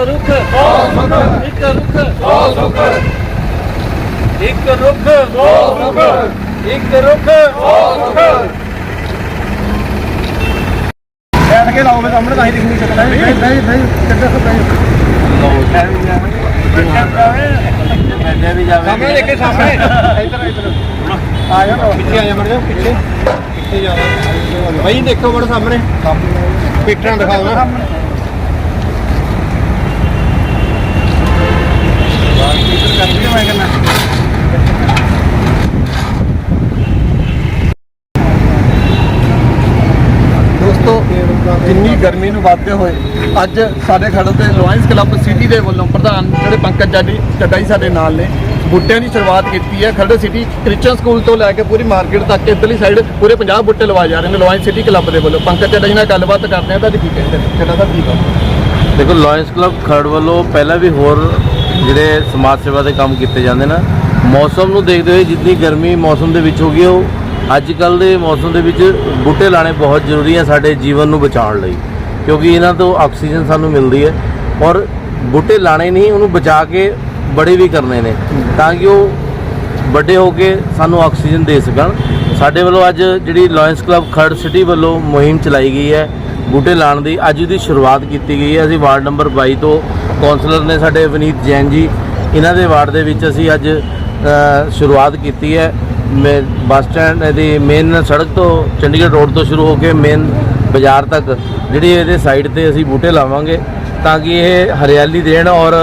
ਰੁੱਖ। ਇੱਕ ਰੁੱਖ। ਇੱਕ ਰੁੱਖ। ਇੱਕ ਰੁੱਖ। ਬੈਠ ਕੇ ਲਾਓ ਮੇਰੇ ਸਾਹਮਣੇ ਤਾਂ ਹੀ ਦਿਖਣੀ ਸ਼ਕਲ ਹੈ ਨਹੀਂ ਨਹੀਂ ਨਹੀਂ ਕਿੱਦਾਂ ਸਭ ਜਾਵੇ ਸਾਹਮਣੇ ਦੇਖੇ ਸਾਹਮਣੇ। ਇੱਧਰ ਇੱਧਰ। ਆ ਜਾ ਪਿੱਛੇ ਆ ਜਾ ਮੜ ਜਾ ਪਿੱਛੇ। ਪਿੱਛੇ ਜਾ। ਭਾਈ ਦੇਖੋ ਬੜ ਸਾਹਮਣੇ। ਪਿੱਠਾਂ ਦਿਖਾਓ ਨਾ ਮੈਂ ਕਰਨਾ ਦੋਸਤੋ ਜਿੰਨੀ ਗਰਮੀ ਨੂੰ ਵਾਧੇ ਹੋਏ ਅੱਜ ਸਾਡੇ ਖੜਲ ਦੇ ਲੋਇੰਸ ਕਲੱਬ ਸਿਟੀ ਦੇ ਵੱਲੋਂ ਪ੍ਰਧਾਨ ਜਿਹੜੇ ਪੰਕਜ ਜਾਡੀ ਚੱਡਾ ਜੀ ਸਾਡੇ ਨਾਲ ਨੇ। ਬੂਟਿਆਂ ਦੀ ਸ਼ੁਰੂਆਤ ਕੀਤੀ ਹੈ। ਖਰੜ ਸਿਟੀ ਕ੍ਰਿਸਚਨ ਸਕੂਲ ਤੋਂ ਲੈ ਕੇ ਪੂਰੀ ਮਾਰਕੀਟ ਤੱਕ ਇੱਧਰਲੀ ਸਾਈਡ ਪੂਰੇ 50 ਬੂਟੇ ਲਵਾਏ ਜਾ ਰਹੇ ਨੇ ਲੋਇੰਸ ਸਿਟੀ ਕਲੱਬ ਦੇ ਵੱਲੋਂ। ਪੰਕਜ ਚੱਡਾ ਜੀ ਨਾਲ ਗੱਲਬਾਤ ਕਰਦੇ ਆ ਤਾਂ ਕੀ ਕਹਿੰਦੇ ਨੇ? ਚੱਡਾ ਸਾਹਿਬ, ਕੀ ਕਹਿੰਦੇ ਦੇਖੋ ਲਾਇਨਸ ਕਲੱਬ ਖਰੜ ਵੱਲੋਂ ਪਹਿਲਾਂ ਵੀ ਹੋਰ ਜਿਹੜੇ ਸਮਾਜ ਸੇਵਾ ਦੇ ਕੰਮ ਕੀਤੇ ਜਾਂਦੇ ਨੇ, ਮੌਸਮ ਨੂੰ ਦੇਖਦੇ ਹੋਏ ਜਿੰਨੀ ਗਰਮੀ ਮੌਸਮ ਦੇ ਵਿੱਚ ਹੋ ਗਈ ਉਹ ਅੱਜ ਕੱਲ ਦੇ ਮੌਸਮ ਦੇ ਵਿੱਚ ਬੂਟੇ ਲਾਣੇ ਬਹੁਤ ਜ਼ਰੂਰੀ ਹੈ ਸਾਡੇ ਜੀਵਨ ਨੂੰ ਬਚਾਉਣ ਲਈ, ਕਿਉਂਕਿ ਇਹਨਾਂ ਤੋਂ ਆਕਸੀਜਨ ਸਾਨੂੰ ਮਿਲਦੀ ਹੈ ਔਰ ਬੂਟੇ ਲਾਣੇ ਨਹੀਂ, ਉਹਨੂੰ ਬਚਾ ਕੇ ਬੜੇ ਵੀ ਕਰਨੇ ਨੇ ਤਾਂ ਕਿ ਉਹ ਵੱਡੇ ਹੋ ਕੇ ਸਾਨੂੰ ਆਕਸੀਜਨ ਦੇ ਸਕਣ। ਸਾਡੇ ਵੱਲੋਂ ਅੱਜ ਜਿਹੜੀ ਲਾਇਨਸ ਕਲੱਬ ਖਰੜ ਸਿਟੀ ਵੱਲੋਂ ਮੁਹਿੰਮ ਚਲਾਈ ਗਈ ਹੈ ਬੂਟੇ ਲਾਉਣ ਦੀ। ਅੱਜ ਦੀ ਸ਼ੁਰੂਆਤ ਕੀਤੀ ਗਈ ਹੈ। ਅਸੀਂ ਵਾਰਡ ਨੰਬਰ 22 ਤੋਂ ਕੌਂਸਲਰ ਨੇ ਸਾਡੇ ਵਨੀਤ ਜੈਨ ਜੀ, ਇਹਨਾਂ ਦੇ ਵਾਰਡ ਦੇ ਵਿੱਚ ਅਸੀਂ ਅੱਜ ਸ਼ੁਰੂਆਤ ਕੀਤੀ ਹੈ। ਬੱਸ ਸਟੈਂਡ ਦੀ ਮੇਨ ਸੜਕ ਤੋਂ ਚੰਡੀਗੜ੍ਹ ਰੋਡ ਤੋਂ ਸ਼ੁਰੂ ਹੋ ਕੇ ਮੇਨ ਬਾਜ਼ਾਰ ਤੱਕ, ਜਿਹੜੀ ਇਹਦੇ ਸਾਈਡ ਤੇ ਅਸੀਂ ਬੂਟੇ ਲਾਵਾਂਗੇ ਤਾਂ ਕਿ ਇਹ ਹਰਿਆਲੀ ਦੇਣ ਔਰ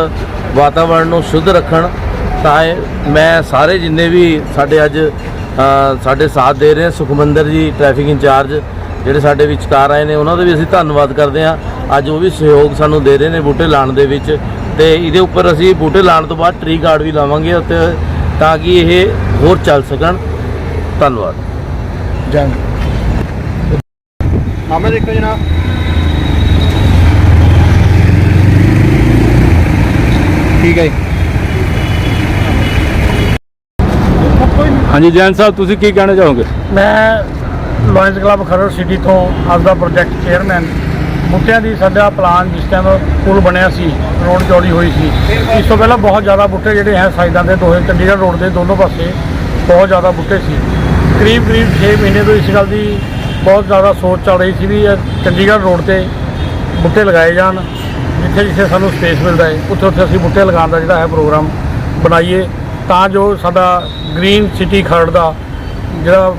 ਵਾਤਾਵਰਣ ਨੂੰ ਸ਼ੁੱਧ ਰੱਖਣ। ਤਾਂ ਮੈਂ ਸਾਰੇ ਜਿੰਨੇ ਵੀ ਸਾਡੇ ਅੱਜ ਸਾਡੇ ਸਾਥ ਦੇ ਰਹੇ ਸੁਖਮੰਦਰ ਜੀ ਟ੍ਰੈਫਿਕ ਇੰਚਾਰਜ ਜਿਹੜੇ ਸਾਡੇ ਵਿਚਕਾਰ ਆਏ ਨੇ, ਉਹਨਾਂ ਦਾ ਵੀ ਅਸੀਂ ਧੰਨਵਾਦ ਕਰਦੇ ਹਾਂ। ਅੱਜ ਉਹ ਵੀ ਸਹਿਯੋਗ ਸਾਨੂੰ ਦੇ ਰਹੇ ਨੇ ਬੂਟੇ ਲਾਉਣ ਦੇ ਵਿੱਚ ਤੇ ਇਹਦੇ ਉੱਪਰ ਅਸੀਂ ਬੂਟੇ ਲਾਉਣ ਤੋਂ ਬਾਅਦ ਟ੍ਰੀ ਗਾਰਡ ਵੀ ਲਾਵਾਂਗੇ ਉੱਤੇ ਤਾਂ ਕਿ ਇਹ ਹੋਰ ਚੱਲ ਸਕਣ। ਧੰਨਵਾਦ। ਜੰਗ। ਮਾਮਾ ਦੇਖੋ ਜਨਾਬ। ਠੀਕ ਹੈ ਹਾਂਜੀ ਜੈਨ ਸਾਹਿਬ ਤੁਸੀਂ ਕੀ ਕਹਿਣਾ ਚਾਹੋਗੇ? ਮੈਂ ਲਾਇਨਸ ਕਲੱਬ ਖਰੜ ਸਿਟੀ ਤੋਂ ਅੱਜ ਦਾ ਪ੍ਰੋਜੈਕਟ ਚੇਅਰਮੈਨ ਬੂਟਿਆਂ ਦੀ ਸਾਡਾ ਪਲਾਨ ਜਿਸ ਟਾਈਮ ਪੁਲ ਬਣਿਆ ਸੀ, ਰੋਡ ਚੌੜੀ ਹੋਈ ਸੀ, ਇਸ ਤੋਂ ਪਹਿਲਾਂ ਬਹੁਤ ਜ਼ਿਆਦਾ ਬੂਟੇ ਜਿਹੜੇ ਹੈ ਸਾਈਡਾਂ ਦੇ ਦੋਹੇ ਚੰਡੀਗੜ੍ਹ ਰੋਡ ਦੇ ਦੋਨੋਂ ਪਾਸੇ ਬਹੁਤ ਜ਼ਿਆਦਾ ਬੂਟੇ ਸੀ। ਕਰੀਬ ਕਰੀਬ 6 ਮਹੀਨੇ ਤੋਂ ਇਸ ਗੱਲ ਦੀ ਬਹੁਤ ਜ਼ਿਆਦਾ ਸੋਚ ਚੱਲ ਰਹੀ ਸੀ ਵੀ ਚੰਡੀਗੜ੍ਹ ਰੋਡ ਤੇ ਬੂਟੇ ਲਗਾਏ ਜਾਣ, ਜਿੱਥੇ ਜਿੱਥੇ ਸਾਨੂੰ ਸਪੇਸ ਮਿਲਦਾ ਹੈ, ਉੱਥੇ ਉੱਥੇ ਅਸੀਂ ਬੂਟੇ ਲਗਾਉਣ ਦਾ ਜਿਹੜਾ ਹੈ ਪ੍ਰੋਗਰਾਮ ਬਣਾਈਏ, ਤਾਂ ਜੋ ਸਾਡਾ ਗ੍ਰੀਨ ਸਿਟੀ ਖਰੜ ਦਾ ਜਿਹੜਾ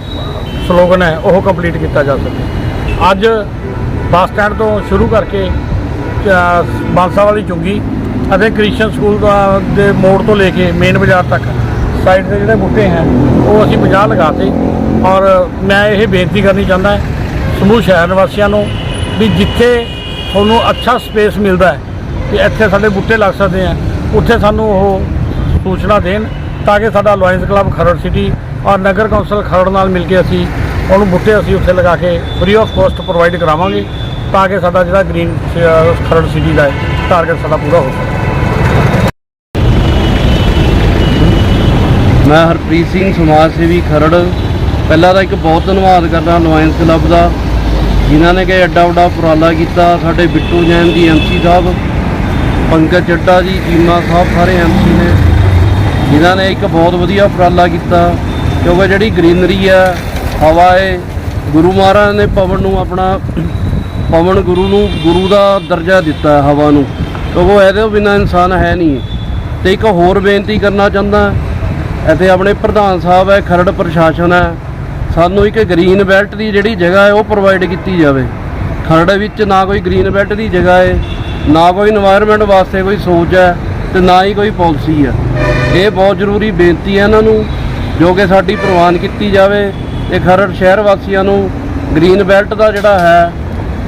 ਸਲੋਗਨ ਹੈ, ਉਹ ਕੰਪਲੀਟ ਕੀਤਾ ਜਾ ਸਕੇ। ਅੱਜ ਬੱਸ ਸਟੈਂਡ ਤੋਂ ਸ਼ੁਰੂ ਕਰਕੇ ਅ, ਬਾਂਸਾ ਵਾਲੀ ਚੁੰਗੀ ਅਤੇ ਕ੍ਰਿਸਚੀਅਨ ਸਕੂਲ ਦਾ ਦੇ ਮੋੜ ਤੋਂ ਲੈ ਕੇ ਮੇਨ ਬਾਜ਼ਾਰ ਤੱਕ ਸਾਈਡ ਦੇ ਜਿਹੜੇ ਬੂਟੇ ਹਨ ਉਹ ਅਸੀਂ 50 ਲਗਾਤੇ ਔਰ ਮੈਂ ਇਹ ਬੇਨਤੀ ਕਰਨੀ ਚਾਹੁੰਦਾ ਸਮੂਹ ਸ਼ਹਿਰ ਨਿਵਾਸੀਆਂ ਨੂੰ ਵੀ ਜਿੱਥੇ ਤੁਹਾਨੂੰ ਅੱਛਾ ਸਪੇਸ ਮਿਲਦਾ ਹੈ ਕਿ ਇੱਥੇ ਸਾਡੇ ਬੂਟੇ ਲੱਗ ਸਕਦੇ ਆ ਉੱਥੇ ਸਾਨੂੰ ਉਹ ਸੂਚਨਾ ਦੇਣ ਤਾਂ ਕਿ ਸਾਡਾ ਲਾਇਨਸ ਕਲੱਬ ਖਰੜ ਸਿਟੀ ਔਰ ਨਗਰ ਕੌਂਸਲ ਖਰੜ ਨਾਲ ਮਿਲ ਕੇ ਅਸੀਂ ਉਹਨੂੰ ਬੂਟੇ ਅਸੀਂ ਉੱਥੇ ਲਗਾ ਕੇ ਫ੍ਰੀ ਆਫ ਕੋਸਟ ਪ੍ਰੋਵਾਈਡ ਕਰਾਵਾਂਗੇ ਤਾਂ ਕਿ ਸਾਡਾ ਜਿਹੜਾ ਗ੍ਰੀਨ ਖਰੜ ਸਿਟੀ ਦਾ ਟਾਰਗੇਟ ਸਾਡਾ ਪੂਰਾ ਹੋ ਸਕੇ। ਮੈਂ ਹਰਪ੍ਰੀਤ ਸਿੰਘ, ਸਮਾਜ ਸੇਵੀ, ਖਰੜ। ਪਹਿਲਾਂ ਤਾਂ ਇੱਕ ਬਹੁਤ ਧੰਨਵਾਦ ਕਰਦਾ ਲਾਇਨਸ ਕਲੱਬ ਦਾ, ਜਿਨ੍ਹਾਂ ਨੇ ਕਿ ਐਡਾ ਵੱਡਾ ਉਪਰਾਲਾ ਕੀਤਾ। ਸਾਡੇ ਬਿੱਟੂ ਜੈਨ ਜੀ ਐਮਸੀ ਸਾਹਿਬ, ਪੰਕਜ ਚੱਡਾ ਜੀ, ਚੀਮਾ ਸਾਹਿਬ, ਸਾਰੇ ਐਮਸੀ ਨੇ, ਜਿਨ੍ਹਾਂ ਨੇ ਇੱਕ ਬਹੁਤ ਵਧੀਆ ਉਪਰਾਲਾ ਕੀਤਾ। ਕਿਉਂਕਿ ਜਿਹੜੀ ਗ੍ਰੀਨਰੀ ਹੈ ਹਵਾ ਹੈ ਗੁਰੂ ਮਹਾਰਾਜ ਨੇ ਪਵਨ ਨੂੰ ਆਪਣਾ ਪਵਨ ਗੁਰੂ ਨੂੰ, ਗੁਰੂ ਦਾ ਦਰਜਾ ਦਿੱਤਾ ਹਵਾ ਨੂੰ। ਕਿਉਂਕਿ ਇਹਦੇ ਬਿਨਾ ਇਨਸਾਨ ਹੈ ਨਹੀਂ। ਤੇ ਇੱਕ ਹੋਰ ਬੇਨਤੀ ਕਰਨਾ ਚਾਹੁੰਦਾ ਇੱਥੇ ਆਪਣੇ ਪ੍ਰਧਾਨ ਸਾਹਿਬ ਹੈ, ਖਰੜ ਪ੍ਰਸ਼ਾਸਨ ਹੈ। ਸਾਨੂੰ ਇੱਕ ਗ੍ਰੀਨ ਬੈਲਟ ਦੀ ਜਿਹੜੀ ਜਗ੍ਹਾ ਹੈ, ਉਹ ਪ੍ਰੋਵਾਈਡ ਕੀਤੀ ਜਾਵੇ। ਖਰੜ ਵਿੱਚ ਨਾ ਕੋਈ ਗ੍ਰੀਨ ਬੈਲਟ ਦੀ ਜਗ੍ਹਾ ਹੈ ਨਾ ਕੋਈ এনवायरमेंट ਵਾਸਤੇ ਕੋਈ ਸੋਚ ਹੈ ਤੇ ਨਾ ਹੀ ਕੋਈ ਪਾਲਿਸੀ ਹੈ। ਇਹ ਬਹੁਤ ਜ਼ਰੂਰੀ ਬੇਨਤੀ ਹੈ ਇਹਨਾਂ ਨੂੰ, ਜੋ ਕਿ ਸਾਡੀ ਪ੍ਰਵਾਨ ਕੀਤੀ ਜਾਵੇ। ਤੇ ਖਰੜ ਸ਼ਹਿਰ ਵਾਸੀਆਂ ਨੂੰ ਗ੍ਰੀਨ ਬੈਲਟ ਦਾ ਜਿਹੜਾ ਹੈ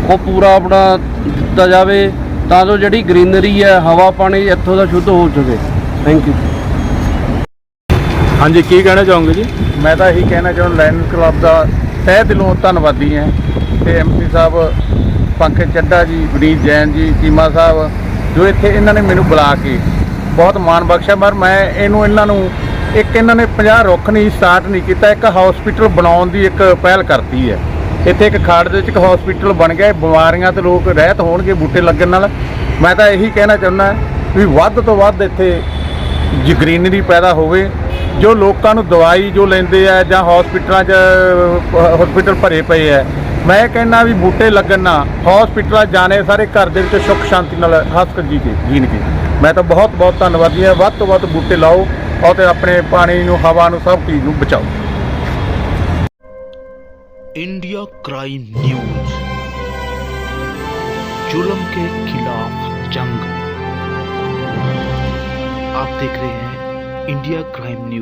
ਉਹ ਪੂਰਾ ਆਪਣਾ ਦਿੱਤਾ ਜਾਵੇ ਤਾਂ ਜੋ ਜਿਹੜੀ ਗ੍ਰੀਨਰੀ ਹੈ ਹਵਾ ਪਾਣੀ ਇੱਥੋਂ ਦਾ ਸ਼ੁੱਧ ਹੋ ਸਕੇ ਥੈਂਕ ਯੂ ਹਾਂਜੀ ਕੀ ਕਹਿਣਾ ਚਾਹੋਗੇ ਜੀ? ਮੈਂ ਤਾਂ ਇਹੀ ਕਹਿਣਾ ਚਾਹੁੰਦਾ ਲਾਇਨ ਕਲੱਬ ਦਾ ਤਹਿ ਦਿਲੋਂ ਧੰਨਵਾਦੀ ਹਾਂ। ਤੇ ਐਮਪੀ ਸਾਹਿਬ ਪੰਕਜ ਚੱਡਾ ਜੀ ਵਿਨੀਤ ਜੈਨ ਜੀ ਚੀਮਾ ਸਾਹਿਬ ਜੋ ਇੱਥੇ ਇਹਨਾਂ ਨੇ ਮੈਨੂੰ ਬੁਲਾ ਕੇ ਬਹੁਤ ਮਾਣ ਬਖਸ਼ਿਆ ਪਰ ਮੈਂ ਇਹਨੂੰ ਇਹਨਾਂ ਨੂੰ ਇੱਕ ਇਹਨਾਂ ਨੇ 50 ਰੁੱਖ ਨਹੀਂ ਸਟਾਰਟ ਨਹੀਂ ਕੀਤਾ, ਇੱਕ ਹਸਪੀਟਲ ਬਣਾਉਣ ਦੀ ਇੱਕ ਪਹਿਲ ਕਰਤੀ ਹੈ। ਇੱਥੇ ਇੱਕ ਖਾੜ ਦੇ ਵਿੱਚ ਇੱਕ ਹਸਪੀਟਲ ਬਣ ਗਿਆ ਬਿਮਾਰੀਆਂ ਤੇ ਲੋਕ ਰਹਿਤ ਹੋਣਗੇ ਬੂਟੇ ਲੱਗਣ ਨਾਲ। ਮੈਂ ਤਾਂ ਇਹੀ ਕਹਿਣਾ ਚਾਹੁੰਦਾ ਵੀ ਵੱਧ ਤੋਂ ਵੱਧ ਇੱਥੇ ਜੀ ਗ੍ਰੀਨਰੀ ਪੈਦਾ ਹੋਵੇ, ਜੋ ਲੋਕਾਂ ਨੂੰ ਦਵਾਈ ਜੋ ਲੈਂਦੇ ਆ ਜਾਂ ਹਸਪੀਟਲਾਂ 'ਚ ਹਸਪੀਟਲ ਭਰੇ ਪਏ ਆ। ਮੈਂ ਕਹਿੰਦਾ ਵੀ ਬੂਟੇ ਲੱਗਣ ਨਾਲ ਹਸਪੀਟਲਾਂ ਜਾਣੇ, ਸਾਰੇ ਘਰ ਦੇ ਵਿੱਚ ਸੁੱਖ ਸ਼ਾਂਤੀ ਨਾਲ ਹੱਸ ਜੀ ਕੇ ਜੀਣਗੇ। ਮੈਂ ਤਾਂ ਬਹੁਤ ਬਹੁਤ ਧੰਨਵਾਦੀ ਹਾਂ। ਵੱਧ ਤੋਂ ਵੱਧ ਬੂਟੇ ਲਾਓ। ਔਰ ਤੇ ਆਪਣੇ ਪਾਣੀ ਨੂੰ ਹਵਾ ਨੂੰ ਸਭ ਚੀਜ਼ ਨੂੰ ਬਚਾਓ इंडिया क्राइम न्यूज जुल्म के खिलाफ जंग आप देख रहे हैं इंडिया क्राइम न्यूज